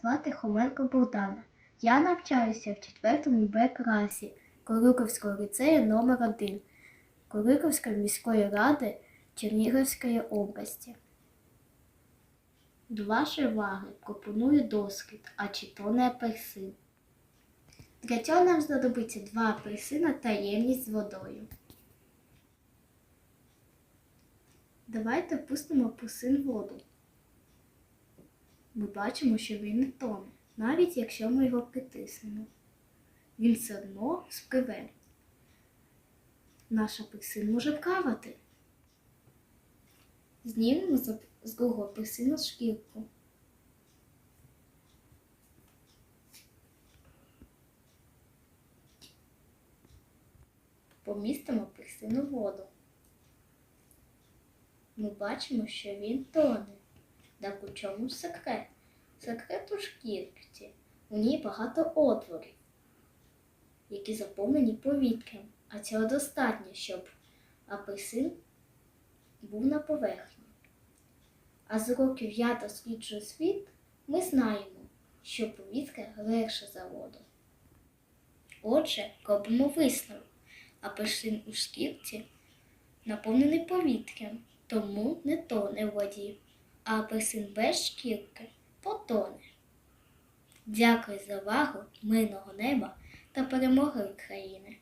звати Хоменко Богдана. Я навчаюся в 4 Б класі Корюковського ліцею номер 1 Корюковської міської ради Чернігівської області. До вашої уваги пропоную дослід, а чи то не апельсин. Для цього нам знадобиться два апельсина та ємність з водою. Давайте пустимо апельсин в воду. Ми бачимо, що він не тоне, навіть якщо ми його притиснемо. Він все одно спливе. Наш апельсин може плавати. Знімемо з другого апельсина шкірку. Помістимо апельсин у воду. Ми бачимо, що він тоне. Так у чому секрет? Секрет у шкірці. У ній багато отворів, які заповнені повітрям, а цього достатньо, щоб апельсин був на поверхні. А з років я досліджую світ, ми знаємо, що повітря легше за воду. Отже, робимо висновок. Апельсин у шкірці наповнений повітрям, тому не тоне в воді, апельсин без шкірки потоне. Дякую за увагу, мирного неба та перемоги України.